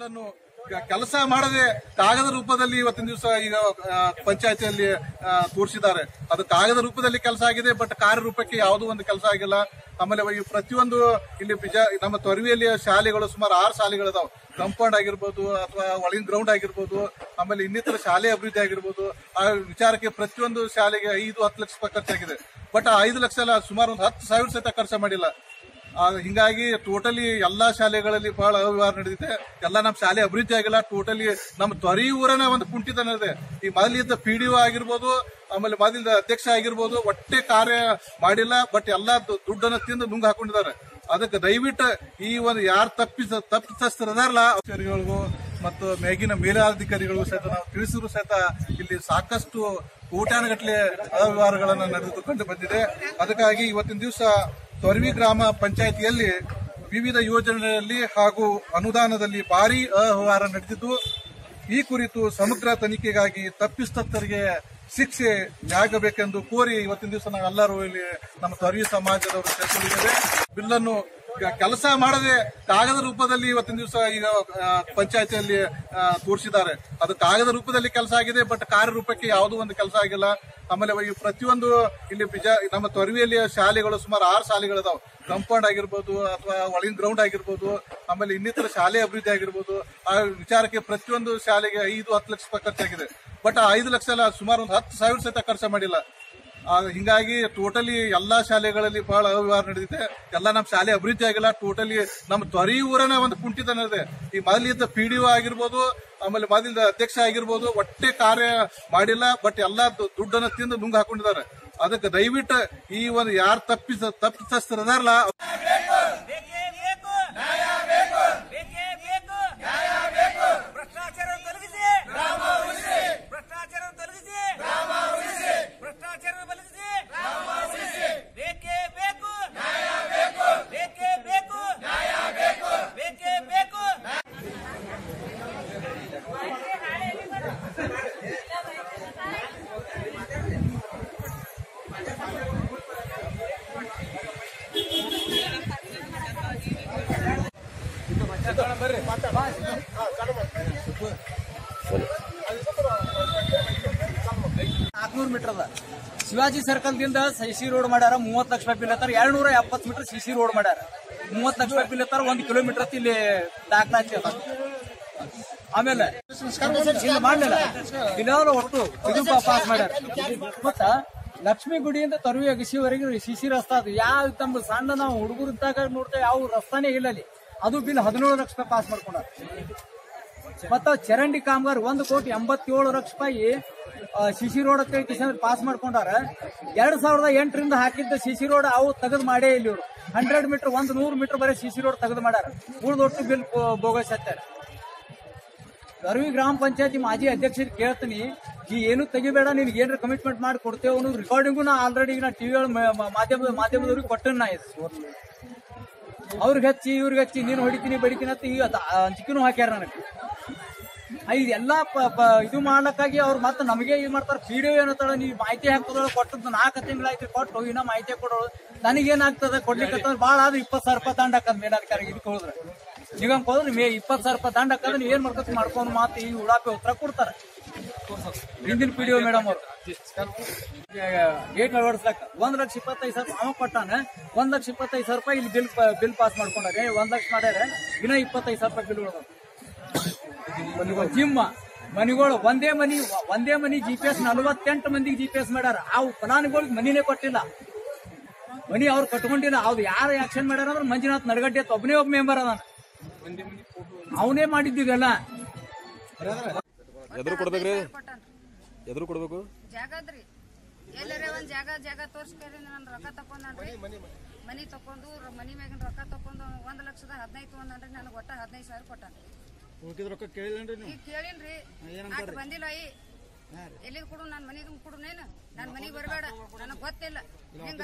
ಬಿಲ್ಲನ್ನು ಕೆಲಸ ಮಾಡದೆ ಕಾಗದ ರೂಪದಲ್ಲಿ ಇವತ್ತಿನ ದಿವಸ ಈಗ ಪಂಚಾಯತಿಯಲ್ಲಿ ತೋರಿಸಿದ್ದಾರೆ. ಅದು ಕಾಗದ ರೂಪದಲ್ಲಿ ಕೆಲಸ ಆಗಿದೆ, ಬಟ್ ಕಾರ್ಯರೂಪಕ್ಕೆ ಯಾವುದೂ ಒಂದು ಕೆಲಸ ಆಗಿಲ್ಲ. ಆಮೇಲೆ ಈ ಪ್ರತಿಯೊಂದು ಇಲ್ಲಿ ಬಿಜ, ನಮ್ಮ ತೊರವಿಯಲ್ಲಿ ಶಾಲೆಗಳು ಸುಮಾರು ಆರು ಶಾಲೆಗಳಿದಾವೆ. ಕಂಪೌಂಡ್ ಆಗಿರ್ಬೋದು, ಅಥವಾ ಒಳಗಿನ ಗ್ರೌಂಡ್ ಆಗಿರ್ಬೋದು, ಆಮೇಲೆ ಇನ್ನಿತರ ಶಾಲೆ ಅಭಿವೃದ್ಧಿ ಆಗಿರ್ಬೋದು. ಆ ವಿಚಾರಕ್ಕೆ ಪ್ರತಿಯೊಂದು ಶಾಲೆಗೆ ಐದು, ಹತ್ತು ಲಕ್ಷ ರೂಪಾಯಿ ಖರ್ಚಾಗಿದೆ. ಬಟ್ ಆ ಐದು ಲಕ್ಷ ಸುಮಾರು ಒಂದು ಹತ್ತು ಸಾವಿರ ಸಹಿತ ಖರ್ಚು ಮಾಡಿಲ್ಲ. ಹಿಂಗಾಗಿ ಟೋಟಲಿ ಎಲ್ಲಾ ಶಾಲೆಗಳಲ್ಲಿ ಬಹಳ ಅವ್ಯವಹಾರ ನಡೆದಿದೆ. ಎಲ್ಲ ನಮ್ಮ ಶಾಲೆ ಅಭಿವೃದ್ಧಿ ಆಗಿಲ್ಲ. ಟೋಟಲಿ ನಮ್ಮ ತ್ವರಿ ಊರನ ಒಂದು ಕುಂಠಿತನ ಇದೆ. ಈ ಮೊದಲಿದ್ದ ಪಿ ಡಿ ಆಗಿರ್ಬೋದು, ಆಮೇಲೆ ಮೊದಲಿದ್ದ ಅಧ್ಯಕ್ಷ ಆಗಿರ್ಬೋದು, ಒಟ್ಟೆ ಕಾರ್ಯ ಮಾಡಿಲ್ಲ ಬಟ್ ಎಲ್ಲಾ ದುಡ್ಡನ್ನು ದುಡ್ಡನ್ನ ತಿಂದು ನುಂಗ್ ಹಾಕೊಂಡಿದ್ದಾರೆ. ಅದಕ್ಕೆ ದಯವಿಟ್ಟು ಈ ಒಂದು ಯಾರು ತಪ್ಪಿಸ, ತಪ್ಪಿತಸ್ಥರದಾರಲ್ಲ, ಅಧಿಕಾರಿಗಳಿಗೂ ಮತ್ತು ಮೇಗಿನ ಮೇಲಾಧಿಕಾರಿಗಳಿಗೂ ಸಹಿತ ನಾವು ತಿಳಿಸಿದ್ರು ಸಹಿತ ಇಲ್ಲಿ ಸಾಕಷ್ಟು ಕೋಟ್ಯಾನುಗಟ್ಟಲೆ ಅವ್ಯವಹಾರಗಳನ್ನು ನಡೆದು ಕಂಡು ಬಂದಿದೆ. ಅದಕ್ಕಾಗಿ ಇವತ್ತಿನ ದಿವಸ ತೊರವಿ ಗ್ರಾಮ ಪಂಚಾಯಿತಿಯಲ್ಲಿ ವಿವಿಧ ಯೋಜನೆಗಳಲ್ಲಿ ಹಾಗೂ ಅನುದಾನದಲ್ಲಿ ಭಾರಿ ಅವ್ಯವಹಾರ ನಡೆದಿದ್ದು, ಈ ಕುರಿತು ಸಮಗ್ರ ತನಿಖೆಗಾಗಿ ತಪ್ಪಿತಸ್ಥರಿಗೆ ಶಿಕ್ಷೆ ಆಗಬೇಕೆಂದು ಕೋರಿ ಇವತ್ತಿನ ದಿವಸ ನಾವೆಲ್ಲರೂ ಇಲ್ಲಿ ನಮ್ಮ ತೊರವಿ ಸಮಾಜದವರು ಸೇರ್ಕೊಂಡಿದ್ದೇವೆ. ಬಿಲ್ಲನ್ನು ಕೆಲಸ ಮಾಡದೆ ಕಾಗದ ರೂಪದಲ್ಲಿ ಇವತ್ತಿನ ದಿವಸ ಈಗ ಪಂಚಾಯತಿಯಲ್ಲಿ ತೋರಿಸಿದ್ದಾರೆ. ಅದು ಕಾಗದ ರೂಪದಲ್ಲಿ ಕೆಲಸ ಆಗಿದೆ, ಬಟ್ ಕಾರ್ಯರೂಪಕ್ಕೆ ಯಾವುದೂ ಒಂದು ಕೆಲಸ ಆಗಿಲ್ಲ. ಆಮೇಲೆ ಈ ಪ್ರತಿಯೊಂದು ಇಲ್ಲಿ ಬಿಜ, ನಮ್ಮ ತೊರವಿಯಲ್ಲಿ ಶಾಲೆಗಳು ಸುಮಾರು ಆರು ಶಾಲೆಗಳಿದಾವೆ. ಕಂಪೌಂಡ್ ಆಗಿರ್ಬೋದು ಅಥವಾ ಒಳಗಿನ ಗ್ರೌಂಡ್ ಆಗಿರ್ಬೋದು, ಆಮೇಲೆ ಇನ್ನಿತರ ಶಾಲೆ ಅಭಿವೃದ್ಧಿ ಆಗಿರ್ಬೋದು. ಆ ವಿಚಾರಕ್ಕೆ ಪ್ರತಿಯೊಂದು ಶಾಲೆಗೆ ಐದು, ಹತ್ತು ಲಕ್ಷ ರೂಪಾಯಿ ಖರ್ಚಾಗಿದೆ. ಬಟ್ ಆ ಐದು ಲಕ್ಷ ಸುಮಾರು ಒಂದು ಹತ್ತು ಸಾವಿರ ಸಹಿತ ಖರ್ಚು ಮಾಡಿಲ್ಲ. ಹಿಂಗಾಗಿ ಟೋಟಲಿ ಎಲ್ಲಾ ಶಾಲೆಗಳಲ್ಲಿ ಬಹಳ ಅವ್ಯವಹಾರ ನಡೆದಿದೆ. ಎಲ್ಲ ನಮ್ಮ ಶಾಲೆ ಅಭಿವೃದ್ಧಿ ಆಗಿಲ್ಲ. ಟೋಟಲಿ ನಮ್ಮ ತ್ವರಿ ಊರನ ಒಂದು ಕುಂಠಿತನ ಇದೆ ಈ ಮೊದಲಿದ್ದ ಪಿ ಡಿ ಆಗಿರ್ಬೋದು, ಆಮೇಲೆ ಮೊದಲಿದ್ದ ಅಧ್ಯಕ್ಷ ಆಗಿರ್ಬೋದು, ಒಟ್ಟೆ ಕಾರ್ಯ ಮಾಡಿಲ್ಲ ಬಟ್ ಎಲ್ಲ ದುಡ್ಡನ್ನು ತಿಂದು ನುಂಗ್ ಹಾಕೊಂಡಿದ್ದಾರೆ. ಅದಕ್ಕೆ ದಯವಿಟ್ಟು ಈ ಒಂದು ಯಾರು ತಪ್ಪಿಸ ತಪ್ಪಿತಸ್ಥರದಾರಲ್ಲ ಬೇಕೇ ಬೇಕು ನ್ಯಾಯ ಬೇಕು ಬೇಕೇ ಬೇಕು ನ್ಯಾಯ ಬೇಕು ಭ್ರಷ್ಟಾಚಾರ ತೊಲಗಿಸಿ ಗ್ರಾಮ ಉಳಿಸಿ ಭ್ರಷ್ಟಾಚಾರ ತೊಲಗಿಸಿ ಗ್ರಾಮ ಉಳಿಸಿ ಭ್ರಷ್ಟಾಚಾರ ತೊಲಗಿಸಿ ಗ್ರಾಮ ಉಳಿಸಿ ಬೇಕೇ ಬೇಕು ನ್ಯಾಯ ಬೇಕು ಬೇಕೇ ಬೇಕು ನ್ಯಾಯ ಬೇಕು ಬೇಕೇ ಬೇಕು ನಾಲ್ಕನೂರು ಮೀಟರ್ ಅದ. ಶಿವಾಜಿ ಸರ್ಕಲ್ ದಿಂದ ಸಿಸಿ ರೋಡ್ ಮಾಡ್ಯಾರ, ಮೂವತ್ತು ಲಕ್ಷ ರೂಪಾಯಿ ಬಿಲ್ ಎರಡ್ ನೂರ ಎಪ್ಪತ್ತು ಮೀಟರ್ ಸಿಸಿ ರೋಡ್ ಮಾಡ್ಯಾರ. ಮೂವತ್ತು ಲಕ್ಷ ರೂಪಾಯಿ ಬಿಲ್ ಹತ್ತಾರ ಒಂದು ಕಿಲೋಮೀಟರ್ ಇಲ್ಲಿ ದಾಖಲಾತಿ ಅದ. ಆಮೇಲೆ ಮಾಡಲಿಲ್ಲ. ದಿನಾಲು ಒಟ್ಟು ಇದು ಪಾಸ್ ಮಾಡ್ಯಾರ. ಮತ್ತ ಲಕ್ಷ್ಮಿ ಗುಡಿಯಿಂದ ತರುವಿ ಅಗಸಿವರೆಗೆ ಸಿಸಿ ರಸ್ತಾ ಅದು. ಯಾವ ತಮ್ಮ ಸಣ್ಣ ನಾವು ಹುಡುಗರು ಇದ್ದಾಗ ನೋಡ್ತೇವೆ, ಯಾವ ರಸ್ತಾನೇ ಇಲ್ಲ ಅಲ್ಲಿ. ಅದು ಬಿಲ್ ಹದಿನೇಳು ಲಕ್ಷ ರೂಪಾಯಿ ಪಾಸ್ ಮಾಡ್ಕೊಂಡಾರ. ಮತ್ತ ಚರಂಡಿ ಕಾಮಗಾರಿ ಒಂದು ಕೋಟಿ ಎಂಬತ್ತೇಳು ಲಕ್ಷ ರೂಪಾಯಿ ಸಿಸಿ ರೋಡ್ ಅಂತ ಪಾಸ್ ಮಾಡ್ಕೊಂಡಾರ. ಎರಡ್ ಸಾವಿರದ ಎಂಟರಿಂದ ಹಾಕಿದ್ದ ಸಿಸಿ ರೋಡ್ ಅವು ತೆಗೆದು ಮಾಡೇ ಇಲ್ಲಿ ಇವರು. ಹಂಡ್ರೆಡ್ ಮೀಟರ್ ಒಂದು ನೂರು ಮೀಟರ್ ಬರೀ ಸಿಸಿ ರೋಡ್ ತೆಗೆದು ಮಾಡ್ಯಾರ. ದೊಡ್ಡ ಬಿಲ್ ಬೋಗಸ್ ಹತ್ತಾರ ಅರವಿ ಗ್ರಾಮ ಪಂಚಾಯತಿ ಮಾಜಿ ಅಧ್ಯಕ್ಷರಿಗೆ ಕೇಳ್ತೀನಿ, ಈ ಏನು ತೆಗಿಬೇಡ, ನಿನ್ಗೆ ಏನ್ರ ಕಮಿಟ್ಮೆಂಟ್ ಮಾಡಿ ಕೊಡ್ತೇವೆ ಅನ್ನೋದು ರೆಕಾರ್ಡಿಂಗು ನಾ ಆಲ್ರೆಡಿ ನಾ ಟಿವಿ ಮಾಧ್ಯಮ ಮಾಧ್ಯಮದವ್ರಿಗೆ ಕೊಟ್ಟನ್ ನಾ ಇದು. ಅವ್ರಿಗೆ ಹಚ್ಚಿ, ಇವ್ರಿಗೆ ಹಚ್ಚಿ, ನೀನು ಹೊಡಿತೀನಿ, ಬಡಿತೀನಿ ಅಂತ ಈಗ ಚಿಕ್ಕನೂ ಹಾಕ್ಯಾರ ನನಗೆ. ಇದೆಲ್ಲ ಇದು ಮಾಡ್ಲಕ್ಕಾಗಿ ಅವ್ರು ಮತ್ತೆ ನಮಗೆ ಇದು ಮಾಡ್ತಾರೆ. ಪಿ ಡಿ ಏನತ್ತಾಳ ನೀವು ಮಾಹಿತಿ ಹಾಕೋದ್ರ ಕೊಟ್ಟದ್ದು ನಾಲ್ಕು ತಿಂಗಳಾಯ್ತು, ಕೊಟ್ಟು ಇನ್ನೂ ಮಾಹಿತಿ ಕೊಡೋಳು. ನನಗೇನಾಗ್ತದೆ ಕೊಡ್ಲಿಕ್ಕೆ ಭಾಳ ಆದ್ರೆ ಇಪ್ಪತ್ತು ಸಾವಿರ ರೂಪಾಯಿ ದಂಡ ಹಾಕದ್ ಮೇಲಾಧಿಕಾರಿಗೆ ಇದಕ್ಕೆ ಹೋದ್ರೆ. ನಿಗಮ್ ಹೋದ್ರೆ ಮೇ ಇಪ್ಪತ್ತು ಸಾವಿರ ರೂಪಾಯಿ ದಂಡ ಹಾಕದ್ರೆ ನೀವು ಏನು ಮಾಡ್ಕೊತ? ಮಾಡ್ಕೊಂಡು ಮಾತು ಈ ಉಡಾಪಿ ಉತ್ತರ ಕೊಡ್ತಾರೆ. ಹಿಂದಿನ ಪಿ ಡಿ ಮೇಡಮ್ ಅವರು. ಗೇಟ್ ಅಳವಡಿಸ್ಲಕ್ಕ. ಒಂದ್ ಲಕ್ಷ ಇಪ್ಪತ್ತೈದು ಸಾವಿರ ಅವ ಕೊಟ್ಟಾನೆ. ಒಂದ್ ಲಕ್ಷ ಇಪ್ಪತ್ತೈದು ಸಾವಿರ ರೂಪಾಯಿ ಇಲ್ಲಿ ಬಿಲ್ ಬಿಲ್ ಪಾಸ್ ಮಾಡ್ಕೊಂಡಾರೆ. ಒಂದ್ ಲಕ್ಷ ಮಾಡ್ಯಾರೆ ಇನ್ನ ಇಪ್ಪತ್ತೈದು ಸಾವಿರ ರೂಪಾಯಿ ಬಿಲ್ ಉಳ್ದವ ಜಿಮ್ಮ. ಮನಿಗಳು ಒಂದೇ ಮನಿ ಒಂದೇ ಮನಿ ಜಿ ಪಿ ಎಸ್ ನಲವತ್ತೆಂಟು ಮಂದಿಗೆ ಜಿ ಪಿ ಎಸ್ ಮಾಡ್ಯಾರ. ಆ ಫಲಾನುಭವಿಗೆ ಮನಿನೇ ಕೊಟ್ಟಿಲ್ಲ. ಮನಿ ಅವ್ರು ಕಟ್ಕೊಂಡಿಲ್ಲ. ಅವ್ರು ಯಾರು ಆಕ್ಷನ್ ಮಾಡ್ಯಾರ ಅಂದ್ರೆ ಮಂಜುನಾಥ್ ನಡಗಡ್ಡೆ ಒಬ್ಬನೇ ಒಬ್ಬ ಮೆಂಬರ್ ಅದಾನ. ಅವನೇ ಮಾಡಿದ್ದೀವಲ್ಲ ಎದುರು ಕೊಡ್ಬೇಕ್ರಿ. ಎದುರು ಕೊಡ್ಬೇಕು. ಜಾಗದ್ರಿ ಎಲ್ಲರೇ ಒಂದ್ ಜಾಗ ಜಾಗ ತೋರ್ಸ್ಕೇರಿ ನಾನು ರೊಕ್ಕ ತಕೊಂಡ್ರಿ ಮನಿ ತಕೊಂಡು ಮನಿ ಮ್ಯಾಗಿನ ರೊಕ್ಕ ತಕೊಂಡು ಒಂದ್ ಲಕ್ಷದ ಹದಿನೈದು ತಗೊಂಡ್ರಿ ನನಗೆ ಒಟ್ಟ ಹದಿನೈದು ಸಾವಿರ ಕೊಟ್ಟಾನ್ರಿ. ಈಗ ಕೇಳಿನ್ರಿ. ಆಟ ಬಂದಿಲ್ಲ ಐ ಎಲ್ಲಿದ್ ಕೊಡು ನಾನು ಮನಿದ್ ಕೊಡು ನೀನು ನಾನು ಮನಿಗ್ ಬರಬೇಡ. ನನಗ್ ಗೊತ್ತಿಲ್ಲ. ಹೆಂಗ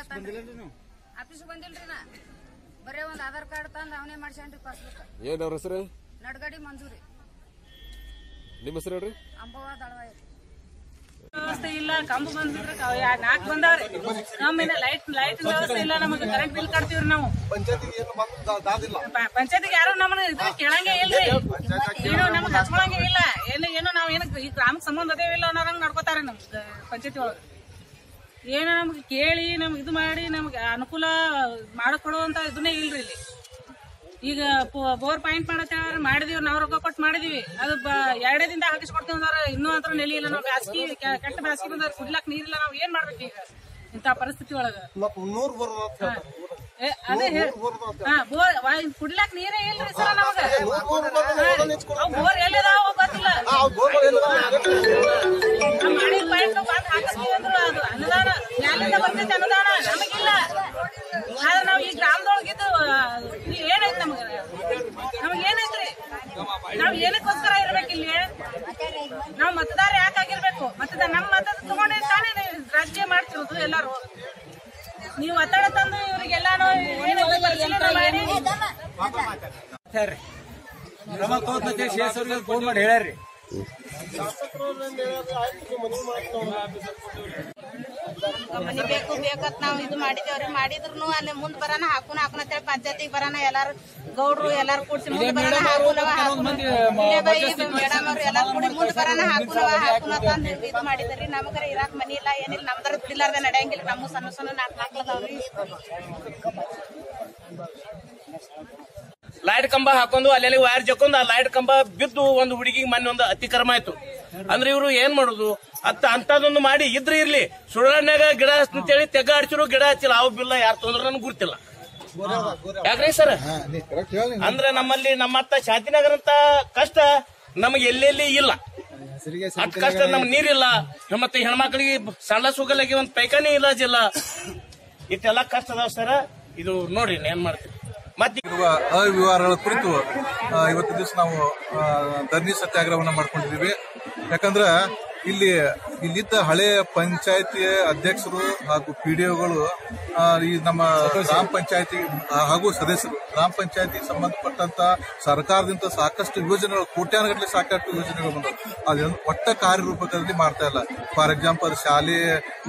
ಆಫೀಸ್ ಬಂದಿಲ್ರಿ ನಾ. ಬರೇ ಒಂದ್ ಆಧಾರ್ ಕಾರ್ಡ್ ತಂದ್ ಅವನೇ ಮಾಡ್ಸ್ಯಾನ್ರಿ ಪಾಸ್ಬುಕ್. ಏನ್ ಅವ್ರ ಹೆಸರು? ನಡ್ಗಡಿ ಮಂಜೂರಿ. ನಿಮ್ಮ ಹೆಸರು ಹೇಳ್ರಿ? ವ್ಯವಸ್ಥೆ ಇಲ್ಲ ಕಂಬ ಬಂದಿದ್ರೆ ನಾಲ್ಕು ಬಂದಾವ್ರಿ. ನಮ್ಮಿಂದ ಲೈಟ್ ಲೈಟ್ ವ್ಯವಸ್ಥೆ ಇಲ್ಲ ನಮಗೆ ಕರೆಂಟ್ ಬಿಲ್ ಕಟ್ತೀವ್ರಿ ನಾವು. ಪಂಚಾಯತಿಗೆ ಯಾರು ನಮ್ಮನ್ನ ಇದ್ರ ಕೇಳಂಗೆ ಇಲ್ರಿ. ಏನೋ ನಮ್ಗೆ ಹಚ್ಕೊಳಂಗೆ ಇಲ್ಲ. ಏನು ಏನೋ ನಾವ್ ಏನಕ್ಕೆ ಈ ಗ್ರಾಮಕ್ಕೆ ಸಂಬಂಧ ಅದೇವಿಲ್ಲ ಅನ್ನೋರಂಗ್ ನಡ್ಕೋತಾರೆ ನಮ್ ಪಂಚಾಯತಿ ಒಳಗೆ. ಏನೋ ನಮ್ಗೆ ಕೇಳಿ ನಮ್ಗೆ ಇದು ಮಾಡಿ ನಮ್ಗೆ ಅನುಕೂಲ ಮಾಡಿಕೊಡುವಂತ ಇದನ್ನೇ ಇಲ್ರಿ ಇಲ್ಲಿ. ಈಗ ಬೋರ್ ಪಾಯಿಂಟ್ ಮಾಡತ್ತೆ ಮಾಡಿದೀವಿ ನಾವು ರೊಕ್ಕ ಕೊಟ್ಟು ಮಾಡಿದೀವಿ. ಅದು ಎರಡೇ ದಿನ ಹಾಕಿಸ್ಕೊಡ್ತೀವಿ ಅಂದ್ರೆ ಇನ್ನೂ ಅದ್ರ ನೆಲೆ ಇಲ್ಲ. ನಾವು ಬ್ಯಾಸ್ಗಿ ಕೆಟ್ಟ ಬ್ಯಾಸ್ಗಿ ಬಂದ್ರೆ ಕುಡ್ಲಕ್ ನೀರಿಲ್ಲ. ನಾವು ಏನ್ ಮಾಡ್ಬೇಕು ಈಗ? ಇಂತ ಪರಿಸ್ಥಿತಿ ಒಳಗ. ಅದೇ ಹೇಳ್- ಹಾ, ಬೋರ್ ಕುಡ್ಲಾಕ್ ನೀರೇ ಇಲ್ರಿ ಸರ್ ನಮಗ. ಬೋರ್ ಎಲ್ಲಿದಾವ ಗೊತ್ತಿಲ್ಲ. ಮಾಡಿದ ಪಾಯಿಂಟ್ ಬಂದ್ ಹಾಕಿಸ್ತೀವಿ ಅಂದ್ರು ಅದು ಅನುದಾನ. ಮ್ಯಾಲಿಂದ ಬರ್ತೈತೆ ಅನುದಾನ. ನಮಗಿಲ್ಲ. ಆದ್ರೆ ನಾವ್ ಈ ಗ್ರಾಮದೊಳಗಿದ್ದು ಇದು ಏನೈತಿ ನಮಗ ನಮಗ್ ಏನೈತ್ರಿ ನಾವ್ ಏನಕ್ಕೋಸ್ಕರ ಇರ್ಬೇಕು ಇಲ್ಲಿ? ನಾವು ಮತದಾರ ಯಾಕಾಗಿರ್ಬೇಕು? ಮತದಾರ ನಮ್ ಮತ ತಗೊಂಡೇ ತಾನೇ ರಾಜಕೀಯ ಮಾಡ್ತಿರೋದು ಎಲ್ಲಾರು. ನೀವು ಒತ್ತಡ ತಂದು ಇವ್ರಿಗೆಲ್ಲಾನು ಮಾಡಿ. ಹೇಳ್ರಿ. ಫೋನ್ ಮಾಡಿ ಮನಿ ಬೇಕು ಬೇಕತ್ ನಾವು ಇದು ಮಾಡಿದೇವ್ರಿ. ಮಾಡಿದ್ರು ಅಲ್ಲಿ ಮುಂದ್ ಬರಾನ ಹಾಕುನ ಹಾಕುನ ಅಂತೇಳಿ ಪಂಚಾಯತಿಗೆ ಬರಾನ. ಎಲ್ಲಾರು ಗೌಡ್ರು ಎಲ್ಲಾರು ಕೂಡ್ಸಿ ಮುಂದ್ ಬರಾನ ಹಾಕುನವ ಮೇಡಮ್ ಅವ್ರು ಎಲ್ಲಾರು ಕೂಡಿ ಮುಂದ್ ಬರಾನ ಹಾಕುನವ ಹಾಕುನ ಅಂತ ಇದು ಮಾಡಿದ್ರಿ. ನಮಗರ ಇರಾಕ್ ಮನಿ ಇಲ್ಲ ಏನಿಲ್ಲ. ನಮ್ದರ ಬಿಡ್ಲಾರ್ದೆ ನಡೆಯಂಗಿಲ್ಲ. ನಮ್ಮ ಸಣ್ಣ ಸಣ್ಣ ನಾಲ್ಕು ನಾಲ್ಕದವ್ರಿ ಲೈಟ್ ಕಂಬ ಹಾಕೊಂಡು ಅಲ್ಲೆಲ್ಲಿ ವೈರ್ ಜಕ್ಕೊಂಡು ಆ ಲೈಟ್ ಕಂಬ ಬಿದ್ದು ಒಂದು ಹುಡುಗಿಗೆ ಮೊನ್ನೆ ಒಂದು ಅತಿಕ್ರಮ ಆಯ್ತು. ಅಂದ್ರೆ ಇವರು ಏನ್ ಮಾಡುದು? ಅತ್ತ ಅಂತದೊಂದು ಮಾಡಿ ಇದ್ರೆ ಇರ್ಲಿ. ಸುಳ್ಳಣ್ಣಾಗ ಗಿಡ ಅಂತೇಳಿ ತೆಗ್ಗ ಹಚ್ಚಿರು ಗಿಡ ಹಚ್ಚಿಲ್ಲ. ಅವು ಬಿಲ್ಲ ಯಾರು ತೊಂದ್ರೆ ನನಗೆ ಗುರ್ತಿಲ್ಲ. ಯಾಕ್ರಿ ಸರ್? ಅಂದ್ರೆ ನಮ್ಮಲ್ಲಿ ನಮ್ಮ ಅತ್ತ ಶಾಂತಿನಗರ ಅಂತ ಕಷ್ಟ ನಮಗೆ ಎಲ್ಲೆಲ್ಲಿ ಇಲ್ಲ. ಅಟ್ ಕಷ್ಟ ನಮ್ಗೆ ನೀರಿಲ್ಲ. ಮತ್ತೆ ಹೆಣ್ಮಕ್ಳಿಗೆ ಸಣ್ಣ ಸುಗಲಾಗಿ ಒಂದು ಇಲ್ಲ ಜಿಲ್ಲ. ಇಷ್ಟೆಲ್ಲ ಕಷ್ಟ ಅದಾವ ಸರ್. ಇದು ನೋಡ್ರಿ ಏನ್ ಮಾಡ್ತೀವಿ ಇರುವ ಅವ್ಯವಹಾರಗಳ ಕುರಿತು ಇವತ್ತು ದಿವಸ ನಾವು ಧರ್ಮಿ ಸತ್ಯಾಗ್ರಹವನ್ನ ಮಾಡ್ಕೊಂಡಿದ್ದೀವಿ. ಯಾಕಂದ್ರೆ ಇಲ್ಲಿ ಇಲ್ಲಿದ್ದ ಹಳೆಯ ಪಂಚಾಯತಿ ಅಧ್ಯಕ್ಷರು ಹಾಗೂ ಪಿಡಿಒಗಳು ಈ ನಮ್ಮ ಗ್ರಾಮ ಪಂಚಾಯತಿ ಹಾಗೂ ಸದಸ್ಯರು. ಗ್ರಾಮ ಪಂಚಾಯತಿ ಸಂಬಂಧಪಟ್ಟಂತ ಸರ್ಕಾರದಿಂದ ಸಾಕಷ್ಟು ಯೋಜನೆಗಳು ಕೋಟ್ಯಾನುಗಟ್ಟಲೆ ಸಾಕಷ್ಟು ಯೋಜನೆಗಳು ಬಂದವು. ಅದನ್ನು ಒಟ್ಟ ಕಾರ್ಯರೂಪದಲ್ಲಿ ಮಾಡ್ತಾ ಇಲ್ಲ. ಫಾರ್ ಎಕ್ಸಾಂಪಲ್ ಶಾಲೆ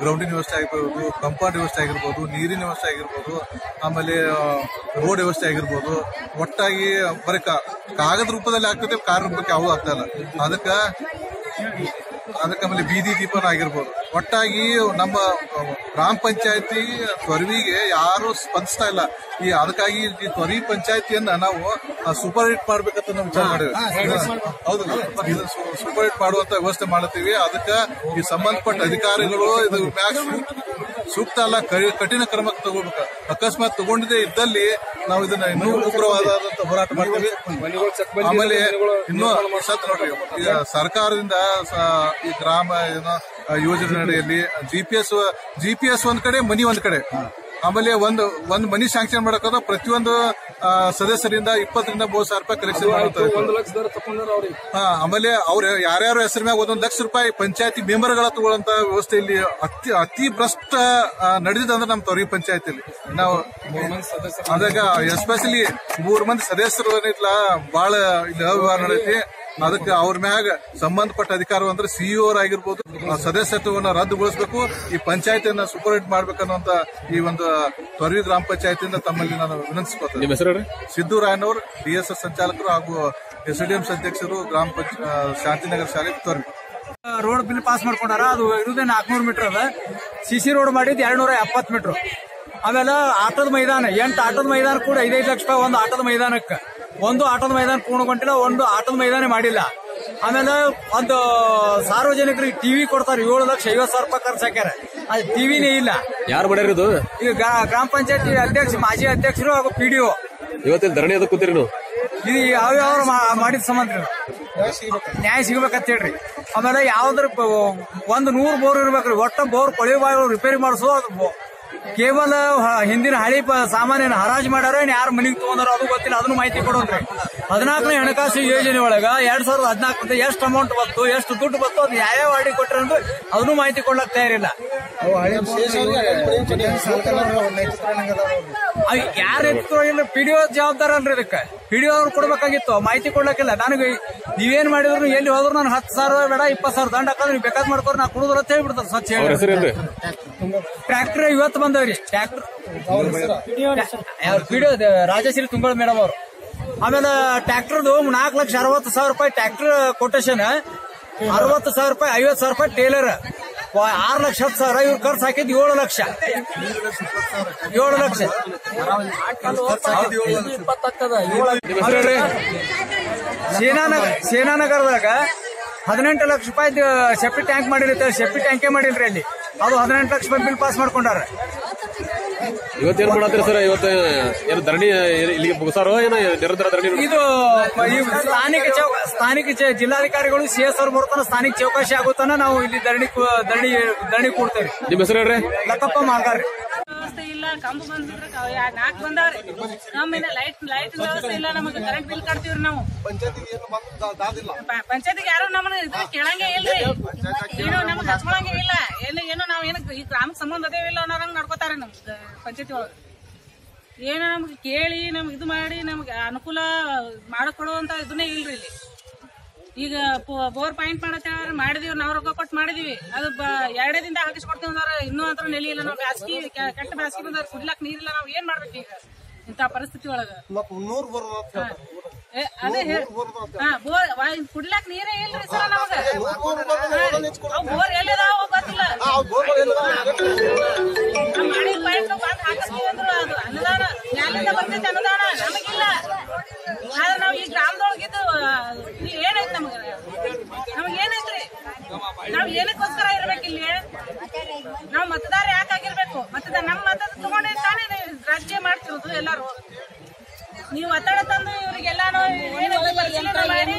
ಗ್ರೌಂಡಿನ ವ್ಯವಸ್ಥೆ ಆಗಿರ್ಬೋದು ಕಂಪೌಂಡ್ ವ್ಯವಸ್ಥೆ ಆಗಿರ್ಬೋದು ನೀರಿನ ವ್ಯವಸ್ಥೆ ಆಗಿರ್ಬೋದು ಆಮೇಲೆ ರೋಡ್ ವ್ಯವಸ್ಥೆ ಆಗಿರ್ಬೋದು. ಒಟ್ಟಾಗಿ ಬರೀ ಕಾಗದ ರೂಪದಲ್ಲಿ ಆಗ್ತದೆ ಕಾರ್ಯರೂಪಕ್ಕೆ ಯಾವೂ ಆಗ್ತಾ ಇಲ್ಲ. ಅದಕ್ಕೆ ಅದಕ್ಕೆ ಆಮೇಲೆ ಬೀದಿ ದೀಪನ ಆಗಿರ್ಬೋದು. ಒಟ್ಟಾಗಿ ನಮ್ಮ ಗ್ರಾಮ ಪಂಚಾಯತಿ ತ್ವರಿವಿಗೆ ಯಾರು ಸ್ಪಂದಿಸ್ತಾ ಇಲ್ಲ. ಈ ಅದಕ್ಕಾಗಿ ಈ ತ್ವರಿ ಪಂಚಾಯತಿಯನ್ನ ನಾವು ಸೂಪರ್ ಹಿಟ್ ಮಾಡ್ಬೇಕಂತ ನಾವು ವಿಚಾರ ಮಾಡಿದ್ವಿ. ಹೌದು ಸೂಪರ್ ಹಿಟ್ ಮಾಡುವಂತ ವ್ಯವಸ್ಥೆ ಮಾಡುತ್ತೀವಿ. ಅದಕ್ಕೆ ಈ ಸಂಬಂಧಪಟ್ಟ ಅಧಿಕಾರಿಗಳು ಇದು ಮ್ಯಾಗ ಸೂಕ್ತ- ಅಲ್ಲ ಕಠಿಣ ಕ್ರಮಕ್ಕೆ ತಗೋಬೇಕು. ಅಕಸ್ಮಾತ್ ತಗೊಂಡಿದೆ ಇದ್ದಲ್ಲಿ ನಾವು ಇದನ್ನ ಇನ್ನೂ ಉಗ್ರವಾದಂತ ಹೋರಾಟ ಮಾಡ್ತೀವಿ. ಆಮೇಲೆ ಇನ್ನೂ ಸತ್ ನೋಡ್ರಿ ಸರ್ಕಾರದಿಂದ ಈ ಗ್ರಾಮ ಯೋಜನೆ ಅಡಿಯಲ್ಲಿ ಜಿಪಿಎಸ್ ಎಸ್ ಒಂದ್ ಕಡೆ, ಮನಿ ಒಂದ್ ಕಡೆ. ಆಮೇಲೆ ಒಂದು ಒಂದ್ ಮನಿ ಸ್ಯಾಂಕ್ಷನ್ ಮಾಡಕ್ಕಾದ್ರೆ ಪ್ರತಿಯೊಂದು ಸದಸ್ಯರಿಂದ ಇಪ್ಪತ್ತರಿಂದ ಮೂವತ್ತು ಸಾವಿರ ರೂಪಾಯಿ ಕಲೆಕ್ಷನ್ ಮಾಡುತ್ತಾರೆ ಹಾ ಆಮೇಲೆ ಅವ್ರ ಯಾರ್ಯಾರ ಹೆಸರು ಮ್ಯಾಗ ಒಂದೊಂದು ಲಕ್ಷ ರೂಪಾಯಿ ಪಂಚಾಯತಿ ಮೆಂಬರ್ಗಳ ತಗೊಳ್ಳಂತ ವ್ಯವಸ್ಥೆ ಇಲ್ಲಿ ಅತಿ ಅತಿ ಭ್ರಷ್ಟ ನಡೆದಿದೆ ಅಂದ್ರೆ ನಮ್ಮ ತೊರಿ ಪಂಚಾಯತಿಲಿ. ನಾವು ಅದಾಗ ಎಸ್ಪೆಷಲಿ ಮೂರ್ ಮಂದಿ ಸದಸ್ಯರು ಏನಿಲ್ಲ ಬಹಳ ಇಲ್ಲಿ ಅವ್ಯವಹಾರ ನಡೆದೈತಿ ಅದಕ್ಕೆ ಅವ್ರ ಮ್ಯಾಗ ಸಂಬಂಧಪಟ್ಟ ಅಧಿಕಾರ ಅಂದ್ರೆ ಸಿಇಒ ಆಗಿರ್ಬೋದು ಆ ಸದಸ್ಯತ್ವವನ್ನ ರದ್ದುಗೊಳಿಸಬೇಕು. ಈ ಪಂಚಾಯತಿಯನ್ನ ಸೂಪರ್ವೈಟ್ ಮಾಡ್ಬೇಕನ್ನುವಂತ ಈ ಒಂದು ತ್ವರಿ ಗ್ರಾಮ ಪಂಚಾಯತಿಯಿಂದ ತಮ್ಮಲ್ಲಿ ನಾನು ವಿನಂತಿಸ್ಕೊತೇನೆ. ಸಿದ್ದು ಹೆಸರು ಸಿದ್ದೂರಾಯನವರು ಡಿಎಸ್ಎಸ್ ಸಂಚಾಲಕರು ಹಾಗೂ ಎಸ್ಡಿಎಂಸ್ ಅಧ್ಯಕ್ಷರು ಗ್ರಾಮ ಪಂಚ ಆ, ಶಾಂತಿನಗರ ಶಾಲೆ ತ್ವರಿ ರೋಡ್ ಬಿಲ್ ಪಾಸ್ ಮಾಡ್ಕೊಂಡಾರ. ಅದು ಇರುದೇ ನಾಲ್ಕನೂರು ಮೀಟರ್ ಅದ. ಸಿಸಿ ರೋಡ್ ಮಾಡಿದ್ ಎರಡ್ನೂರ ಎಪ್ಪತ್ತು ಮೀಟರ್ ಆಮೇಲೆ ಆಟದ ಮೈದಾನ ಎಂಟು ಆಟದ ಮೈದಾನ ಕೂಡ ಐದೈದು ಲಕ್ಷ ರೂಪಾಯಿ ಒಂದು ಆಟದ ಮೈದಾನಕ್ಕೆ. ಒಂದು ಆಟದ ಮೈದಾನ ಪೂರ್ಣಗೊಂಡಿಲ್ಲ ಒಂದು ಆಟದ ಮೈದಾನ ಮಾಡಿಲ್ಲ. ಆಮೇಲೆ ಒಂದು ಸಾರ್ವಜನಿಕರಿಗೆ ಟಿವಿ ಕೊಡ್ತಾರೆ ಏಳು ಲಕ್ಷ ಐವತ್ತು ಸಾವಿರ ರೂಪಾಯಿ ಖರ್ಚು ಹಾಕ್ಯಾರ. ಅದು ಟಿವಿನೇ ಇಲ್ಲ. ಯಾರು ಮಾಡ್ಯಾರ ಇದು? ಈಗ ಗ್ರಾಮ ಪಂಚಾಯತಿ ಅಧ್ಯಕ್ಷ ಮಾಜಿ ಅಧ್ಯಕ್ಷರು ಹಾಗೂ ಒ ಇವತ್ತಿನ ಧರಣಿ ಅದಕ್ಕೆ ಕೂತಿರಿ ನೀವು? ಇದು ಯಾವ್ಯಾವ ಮಾಡಿದ ಸಂಬಂಧ ರೀ. ನ್ಯಾಯ ಸಿಗ್ಬೇಕಂತ ಹೇಳ್ರಿ. ಆಮೇಲೆ ಯಾವ್ದ್ರ ಒಂದು ನೂರು ಬೋರ್ ಇರ್ಬೇಕ್ರಿ. ಒಟ್ಟ ಬೋರ್ ಕೊಳವೆ ಬಾವಿ ರಿಪೇರಿ ಮಾಡಿಸೋ ಕೇವಲ ಹ- ಹಿಂದಿನ ಹಳಿ ಪ- ಸಾಮಾನ್ಯನ ಹರಾಜು ಮಾಡ್ಯಾರ ಏನ್ ಯಾರು ಮನಿಗ್ ತಗೊಂಡಾರ ಅದು ಗೊತ್ತಿಲ್ಲ ಅದನ್ನು ಮಾಹಿತಿ ಕೊಡೋದ್ರಿ. ಹದಿನಾಲ್ಕನೇ ಹಣಕಾಸು ಯೋಜನೆ ಒಳಗ ಎರಡ್ ಸಾವಿರದ ಹದಿನಾಲ್ಕರಿಂದ ಎಷ್ಟು ಅಮೌಂಟ್ ಬಂತು ಎಷ್ಟು ದುಡ್ಡು ಬಂತು ಅದು ಯಾವ್ಯಾವ ಹಳ್ಳಿ ಕೊಟ್ಟರೆ ಅಂದ್ರೆ ಅದನ್ನು ಮಾಹಿತಿ ಕೊಡ್ಲಕ್ ತಯಾರಿಲ್ಲ. ಯಾರು ಪಿ ಇಲ್ಲ ಪಿಡಿಒ ಜವಾಬ್ದಾರ ಅಲ್ರಿ ಇದಕ್ಕೆ. ಪಿಡಿಒ ಅವ್ರು ಕೊಡ್ಬೇಕಾಗಿತ್ತು ಮಾಹಿತಿ ಕೊಡ್ಲಕ್ಕಿಲ್ಲ. ನನಗೆ ನೀವೇನ್ ಮಾಡಿದ್ರು ಎಲ್ಲಿ ಹೋದ್ರು ನಾನು ಹತ್ತು ಸಾವಿರ ಬೇಡ ಇಪ್ಪತ್ತು ಸಾವಿರ ದಂಡ ಹಾಕೋದ್ರೆ ನೀವು ಬೇಕಾದ್ ಮಾಡ್ಕೊರ್ ನಾ ಕುಡಿದ್ರೆ ಅಂತ ಹೇಳ್ಬಿಡ್ತಾರೆ ಸ್ವಚ್ಛ ಟ್ರ್ಯಾಕ್ಟರ್ ಇವತ್ತು ಬಂದವ್ರಿ tractor video Rajashree Tungal madam ಅವರು. ಆಮೇಲೆ ಟ್ರ್ಯಾಕ್ಟರ್ದು ನಾಲ್ಕು ಲಕ್ಷ ಅರವತ್ತು ಸಾವಿರ ರೂಪಾಯಿ ಟ್ರಾಕ್ಟರ್ ಕೊಟೇಶನ್ ಅರವತ್ತು ಸಾವಿರ ರೂಪಾಯಿ ಐವತ್ತು ಸಾವಿರ ರೂಪಾಯಿ ಟೇಲರ್ ಆರು ಲಕ್ಷ ಹತ್ತು ಸಾವಿರ ಇವ್ರು ಖರ್ಚು ಹಾಕಿದ್ ಏಳು ಲಕ್ಷ. ಏಳು ಲಕ್ಷ. ಸೇನಾನಗರ ಸೇನಾನಗರದಾಗ ಹದಿನೆಂಟು ಲಕ್ಷ ರೂಪಾಯಿ ಸೆಪ್ಟಿ ಟ್ಯಾಂಕ್ ಮಾಡಿರುತ್ತೆ ಸೆಪ್ಟಿ ಟ್ಯಾಂಕೇ ಮಾಡಿಲ್ರಿ ಅಲ್ಲಿ. ಅದು ಹದಿನೆಂಟು ಲಕ್ಷ ರೂಪಾಯಿ ಬಿಲ್ ಪಾಸ್ ಮಾಡ್ಕೊಂಡಾರ. ಇವತ್ತೇನ್ ಮಾಡತ್ತೀರಿ ಸರ್? ಇವತ್ತು ಏನು ಧರಣಿ ಇಲ್ಲಿಗೆ ಮುಗಿಸಾರೋ ಏನೋ ನಿರಂತರ ಧರಣಿ ಇದು ಸ್ಥಾನಿಕ ಚೌಕ ಸ್ಥಾನಿಕ ಜಿಲ್ಲಾಧಿಕಾರಿಗಳು ಸಿ ಎಸ್ ಅವ್ರು ಬರ್ತಾನ ಸ್ಥಾನಿಕ ಚೌಕಾಶಿ ಆಗುತ್ತಾನ ನಾವು ಇಲ್ಲಿ ಧರಣಿ ಧರಣಿ ಧರಣಿ ಕೊಡ್ತೇವೆ. ನಿಮ್ಮ ಹೆಸರು ಹೇಳ್ರಿ? ಲಕ್ಕಪ್ಪ ಮಾಲ್ಗಾರ್ ವ್ಯವಸ್ಥೆ ಇಲ್ಲ ಕಂಬ ಬಂದಿದ್ರೆ ನಾಲ್ಕು ಬಂದವ್ರಿ. ನಮ್ಮಿಂದ ಲೈಟ್ ಲೈಟ್ ವ್ಯವಸ್ಥೆ ಇಲ್ಲ ನಮಗೆ ಕರೆಂಟ್ ಬಿಲ್ ಕಟ್ತೀವ್ರಿ ನಾವು. ಪಂಚಾಯತಿಗೆ ಯಾರು ನಮ್ಮನ್ನ ಇದ್ರ ಕೇಳಂಗೆ ಇಲ್ರಿ. ಏನೋ ನಮ್ಗೆ ಹಚ್ಕೊಳಂಗೆ ಇಲ್ಲ. ಏನು ಏನೋ ನಾವ್ ಏನಕ್ಕೆ ಈ ಗ್ರಾಮಕ್ಕೆ ಸಂಬಂಧ ಅದೇವಿಲ್ಲ ಇಲ್ಲ ಅನ್ನೋರಂಗ್ ನಡ್ಕೋತಾರೆ ನಮ್ ಪಂಚಾಯತಿ ಒಳಗೆ. ಏನೋ ನಮ್ಗೆ ಕೇಳಿ ನಮ್ಗೆ ಇದು ಮಾಡಿ ನಮ್ಗೆ ಅನುಕೂಲ ಮಾಡಿಕೊಡುವಂತ ಇದನ್ನೇ ಇಲ್ರಿ ಇಲ್ಲಿ. ಈಗ ಬೋರ್ ಪಾಯಿಂಟ್ ಮಾಡತ್ತ ಮಾಡಿದೀವಿ ನಾವು ರೊಕ್ಕ ಕೊಟ್ಟು ಮಾಡಿದೀವಿ. ಅದು ಎರಡೇ ದಿನ ಹಾಕಿಸ್ಕೊಡ್ತೀವಿ ಅಂದ್ರೆ ಇನ್ನೂ ಅಂತ ನೆಲೆ ಇಲ್ಲ ನಾವು ಬ್ಯಾಸ್ಗಿ ಕೆಟ್ಟ ಬ್ಯಾಸ್ಗಿ ಬಂದ್ರೆ ಕುಡ್ಲಾಕ್ ನೀರಿಲ್ಲ ನಾವು ಏನ್ ಮಾಡ್ಬೇಕು ಈಗ? ಇಂತ ಪರಿಸ್ಥಿತಿ ಒಳಗ. ಅದೇ ಬೋರ್ ಕುಡ್ಲಾಕ್ ನೀರೇ ಇಲ್ರಿ ಸರ್ ನಮಗ. ಬೋರ್ ಎಲ್ಲಿದಾವ ಗೊತ್ತಿಲ್ಲ. ಮಾಡಿದ ಪಾಯಿಂಟ್ ಬಂದ್ ಹಾಕಿಸ್ತೀವಿ ಅಂದ್ರೆ ಅದು ಅನುದಾನ ಮ್ಯಾಲಿಂದ ಬರ್ತೈತೆ ಅನುದಾನ ನಮಗಿಲ್ಲ. ಆದ್ರೆ ನಾವು ಈ ಗ್ರಾಮದೊಳಗಿದ್ದು ಏನೈತಿ ನಮಗ ನಮಗ್ ಏನೈತ್ರಿ ನಾವ್ ಏನಕ್ಕೋಸ್ಕರ ಇರ್ಬೇಕು ಇಲ್ಲಿ ನಾವ್ ಮತದಾರ ಯಾಕಾಗಿರ್ಬೇಕು ಮತದಾರ ನಮ್ಮ ಮತ ತಗೊಂಡೇ ತಾನೇ ರಾಜಕೀಯ ಮಾಡ್ತಿರೋದು ಎಲ್ಲಾರು. ನೀವು ಒತ್ತಡ ತಂದು ಇವ್ರಿಗೆಲ್ಲಾನು ಮಾಡಿ.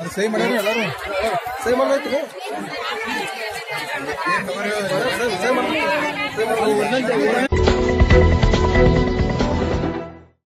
ಅದು ಸೈ ಮಾಡ್ಯಾರ ಎಲ್ಲರೂ ಸೈ ಮಾಡ್ಲೈತ್ರಿ ಸೈ ಮಾಡ್ಲೈತ್ರಿ